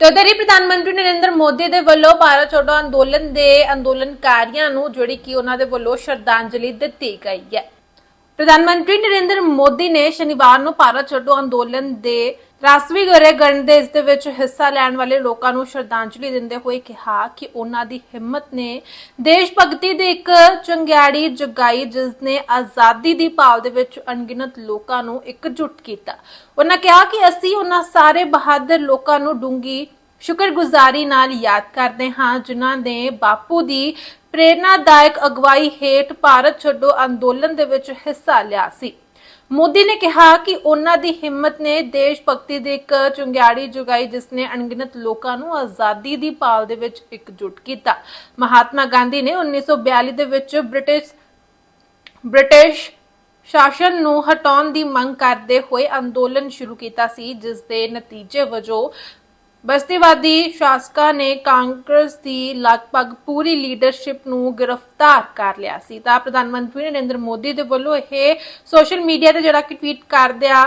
ਤੇ ਉਧਰ ਹੀ ਪ੍ਰਧਾਨ ਮੰਤਰੀ ਨਰਿੰਦਰ ਮੋਦੀ ਦੇ ਵੱਲੋਂ ਭਾਰਤ ਛੋੜੋ ਅੰਦੋਲਨ ਦੇ ਅੰਦੋਲਨਕਾਰੀਆਂ ਨੂੰ ਜਿਹੜੀ ਕਿ ਉਹਨਾਂ ਦੇ ਵੱਲੋਂ ਸ਼ਰਧਾਂਜਲੀ ਦਿੱਤੀ ਗਈ ਹੈ। ਪ੍ਰਧਾਨ ਮੰਤਰੀ ਨਰਿੰਦਰ ਮੋਦੀ ਨੇ ਸ਼ਨੀਵਾਰ ਨੂੰ ਭਾਰਤ ਛੱਡੋ ਅੰਦੋਲਨ ਦੇ ਰਾਸ਼ਟਰੀ ਗਰੇਗਣ ਦੇ ਇਸ ਦੇ ਵਿੱਚ ਹਿੱਸਾ ਲੈਣ ਵਾਲੇ ਲੋਕਾਂ ਨੂੰ ਸ਼ਰਧਾਂਜਲੀ ਦਿੰਦੇ ਹੋਏ ਕਿਹਾ ਕਿ ਉਹਨਾਂ ਦੀ ਹਿੰਮਤ ਨੇ ਦੇਸ਼ ਭਗਤੀ ਦੇ ਇੱਕ ਚੰਗਿਆੜੀ ਜਗਾਈ, ਜਿਸ ਨੇ ਆਜ਼ਾਦੀ ਦੀ ਭਾਲ ਦੇ ਵਿੱਚ ਅਣਗਿਣਤ ਲੋਕਾਂ ਨੂੰ ਇਕਜੁੱਟ ਕੀਤਾ। ਉਹਨਾਂ ਕਿਹਾ ਕਿ ਅਸੀਂ ਉਹਨਾਂ ਸਾਰੇ ਬਹਾਦਰ ਲੋਕਾਂ ਨੂੰ ਡੂੰਗੀ ਸ਼ੁਕਰਗੁਜ਼ਾਰੀ ਨਾਲ ਯਾਦ ਕਰਦੇ ਹਾਂ, ਜਿਨ੍ਹਾਂ ਨੇ ਬਾਪੂ ਦੀ ਪ੍ਰੇਰਨਾਦਾਇਕ ਅਗਵਾਈ ਹੇਠ ਭਾਰਤ ਛੱਡੋ ਅੰਦੋਲਨ ਦੇ ਵਿੱਚ ਹਿੱਸਾ ਲਿਆ ਸੀ। ਮੋਦੀ ਨੇ ਕਿਹਾ ਕਿ ਉਹਨਾਂ ਦੀ ਹਿੰਮਤ ਨੇ ਦੇਸ਼ ਭਗਤੀ ਦੇ ਇੱਕ ਚੁੰਗਿਆੜੀ ਜੁਗਾਈ, ਜਿਸ ਨੇ ਅਣਗਿਣਤ ਲੋਕਾਂ ਨੂੰ ਆਜ਼ਾਦੀ ਦੀ ਭਾਲ ਦੇ ਵਿੱਚ ਇਕਜੁੱਟ ਕੀਤਾ। ਮਹਾਤਮਾ ਗਾਂਧੀ ਨੇ 1942 ਦੇ ਵਿੱਚ ਬ੍ਰਿਟਿਸ਼ ਬ੍ਰਿਟਿਸ਼ ਸ਼ਾਸਨ ਨੂੰ ਹਟਾਉਣ ਦੀ ਮੰਗ ਕਰਦੇ ਹੋਏ ਅੰਦੋਲਨ ਸ਼ੁਰੂ ਕੀਤਾ ਸੀ, ਜਿਸ ਦੇ ਨਤੀਜੇ ਵਜੋਂ ਬਸਤੀਵਾਦੀ ਸ਼ਾਸਕਾਂ ਨੇ ਕਾਂਗਰਸ ਦੀ ਲਗਭਗ ਪੂਰੀ ਲੀਡਰਸ਼ਿਪ ਨੂੰ ਗ੍ਰਿਫਤਾਰ ਕਰ ਲਿਆ ਸੀ। ਤਾਂ ਪ੍ਰਧਾਨ ਮੰਤਰੀ ਨਰਿੰਦਰ ਮੋਦੀ ਦੇ ਵੱਲੋਂ ਇਹ ਸੋਸ਼ਲ ਮੀਡੀਆ ਤੇ ਜਿਹੜਾ ਕਿ ਟਵੀਟ ਕਰਦਿਆਂ